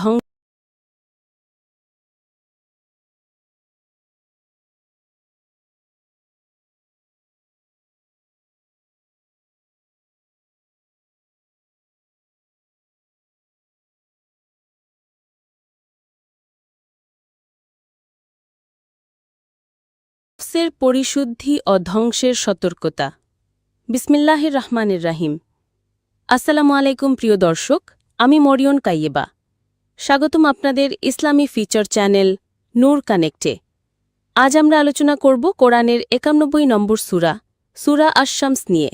ধ্বংস পরিশুদ্ধি ও ধ্বংসের সতর্কতা। বিসমিল্লাহির রহমানের রাহিম। আসসালামু আলাইকুম প্রিয় দর্শক, আমি মরিয়ন কাইয়েবা। স্বাগতম আপনাদের ইসলামী ফিচার চ্যানেল নূর কানেক্টে। আজ আমরা আলোচনা করব কোরআনের একানব্বই নম্বর সুরা সুরা আশামস নিয়ে।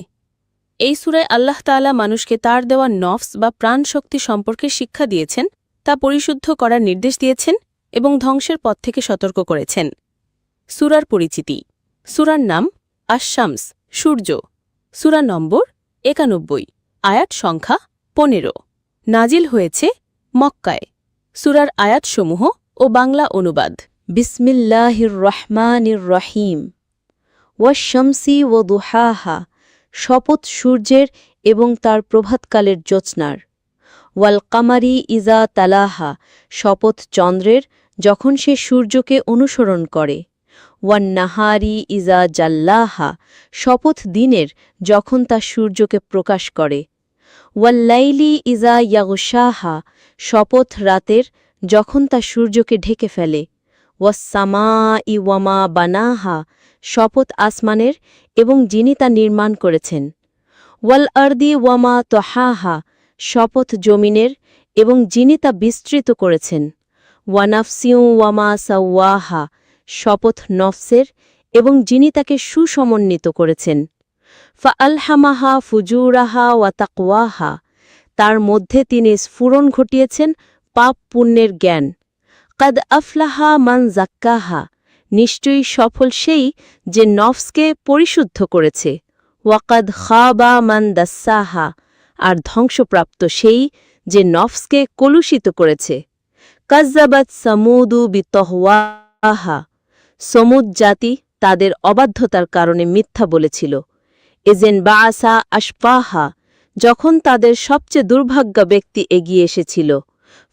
এই সুরায় আল্লাহ তাআলা মানুষকে তার দেওয়া নফস বা প্রাণ শক্তি সম্পর্কে শিক্ষা দিয়েছেন, তা পরিশুদ্ধ করার নির্দেশ দিয়েছেন এবং ধ্বংসের পথ থেকে সতর্ক করেছেন। সুরার পরিচিতি, সুরার নাম আশামস সূর্য। সুরা নম্বর একানব্বই, আয়াত সংখ্যা পনেরো। নাজিল হয়েছে মক্কায়। সুরার আয়াতসমূহ ও বাংলা অনুবাদ। বিসমিল্লাহির রহমানির রহিম ওয়াশামসি ও দুহাহা, শপথ সূর্যের এবং তার প্রভাতকালের জ্যোৎস্নার। ওয়াল কামারি ইজা তালাহা, শপথ চন্দ্রের, যখন সে সূর্যকে অনুসরণ করে। ওয়ান নাহারি ইজা জাল্লাহা, শপথ দিনের, যখন তা সূর্যকে প্রকাশ করে। ওয়াল্লাইলি ইজা ইয়াগুশাহা, শপথ রাতের যখন তা সূর্যকে ঢেকে ফেলে। ওয়াসামা ইওয়ামা বানাহা, শপথ আসমানের এবং যিনি তা নির্মাণ করেছেন। ওয়াল আর্দি ওয়ামা তহাহা, শপথ জমিনের এবং যিনি তা বিস্তৃত করেছেন। ওয়ানাফসিউ ওয়ামা সাওয়াহা, শপথ নফসের এবং যিনি তাকে সুসমন্বিত করেছেন। ফা আলহামাহা ফুজুরাহা ওয়া তাকওয়াহা। তার মধ্যে তিনি স্ফুরণ ঘটিয়েছেন পাপ পুণ্যের জ্ঞান। কাদ আফলাহা মান জাক্কাহা নিশ্চয়ই সফল সেই যে নফসকে পরিশুদ্ধ করেছে। ওয়াকাদ খাবা মান দাসাহা। আর ধ্বংসপ্রাপ্ত সেই যে নফসকে কলুষিত করেছে। কাজ্জাবাত সামুদু বিতহওয়াহা। সমুদ জাতি তাদের অবাধ্যতার কারণে মিথ্যা বলেছিল। এজেন বাআসা আশপাহা যখন তাদের সবচেয়ে দুর্ভাগ্য ব্যক্তি এগিয়ে এসেছিল।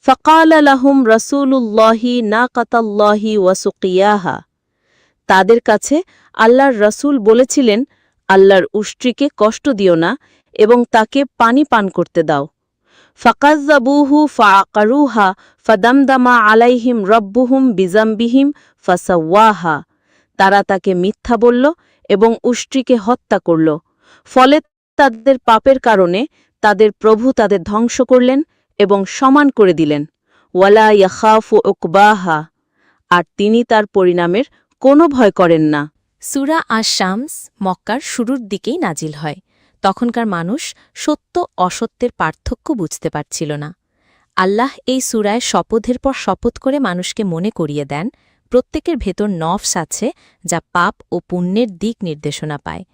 ফকাল আলাহুম রসুলুল্লাহি না কাতাল্লাহি ওয়াসুকিয়াহা তাদের কাছে আল্লাহর রসুল বলেছিলেন, আল্লাহর উষ্ট্রিকে কষ্ট দিও না এবং তাকে পানি পান করতে দাও। ফকাজ্জাবুহু ফাকারুহা ফদামদামা আলাইহিম রব্বুহুম বিজাম্বিহিম ফাসাওয়াহা। তারা তাকে মিথ্যা বলল এবং উষ্ট্রিকে হত্যা করল। ফলে তাদের পাপের কারণে তাদের প্রভু তাদের ধ্বংস করলেন এবং সমান করে দিলেন। ওয়ালা ইয়াখাফু ওকবাহা আর তিনি তার পরিণামের কোনো ভয় করেন না। সুরা আশামস মক্কার শুরুর দিকেই নাজিল হয়। তখনকার মানুষ সত্য অসত্যের পার্থক্য বুঝতে পারছিল না। আল্লাহ এই সুরায় শপথের পর শপথ করে মানুষকে মনে করিয়ে দেন প্রত্যেকের ভেতর নফস আছে যা পাপ ও পুণ্যের দিক নির্দেশনা পায়।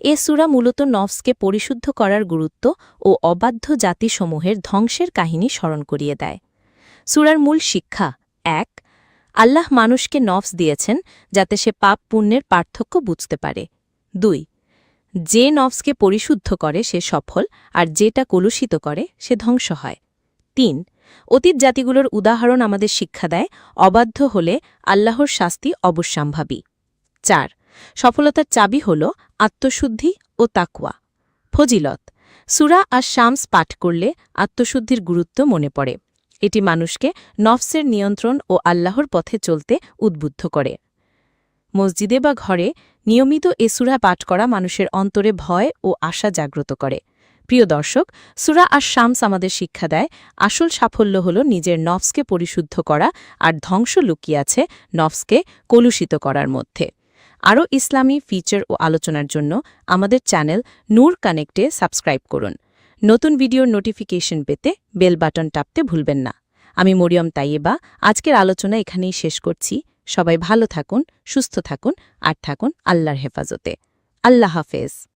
এ সুরা মূলত নফসকে পরিশুদ্ধ করার গুরুত্ব ও অবাধ্য জাতিসমূহের ধ্বংসের কাহিনী স্মরণ করিয়ে দেয়। সুরার মূল শিক্ষা এক, আল্লাহ মানুষকে নফস দিয়েছেন যাতে সে পাপ পুণ্যের পার্থক্য বুঝতে পারে। দুই, যে নফসকে পরিশুদ্ধ করে সে সফল, আর যেটা কলুষিত করে সে ধ্বংস হয়। তিন অতীত জাতিগুলোর উদাহরণ আমাদের শিক্ষা দেয়, অবাধ্য হলে আল্লাহর শাস্তি অবশ্যম্ভাবী। চার, সফলতার চাবি হল আত্মশুদ্ধি ও তাকুয়া ফজিলত, সুরা আর শামস পাঠ করলে আত্মশুদ্ধির গুরুত্ব মনে পড়ে। এটি মানুষকে নফসের নিয়ন্ত্রণ ও আল্লাহর পথে চলতে উদ্বুদ্ধ করে। মসজিদে বা ঘরে নিয়মিত এ সুরা পাঠ করা মানুষের অন্তরে ভয় ও আশা জাগ্রত করে। প্রিয় দর্শক, সুরা আর শামস আমাদের শিক্ষা দেয়, আসল সাফল্য হল নিজের নফসকে পরিশুদ্ধ করা আর ধ্বংস লুকিয়ে আছে নফসকে কলুষিত করার মধ্যে। আরও ইসলামী ফিচার ও আলোচনার জন্য আমাদের চ্যানেল নূর কানেক্টে সাবস্ক্রাইব করুন। নতুন ভিডিওর নোটিফিকেশন পেতে বেল বাটন টাপতে ভুলবেন না। আমি মরিয়ম তাইয়েবা, আজকের আলোচনা এখানেই শেষ করছি। সবাই ভালো থাকুন, সুস্থ থাকুন, আর থাকুন আল্লাহর হেফাজতে। আল্লাহ হাফেজ।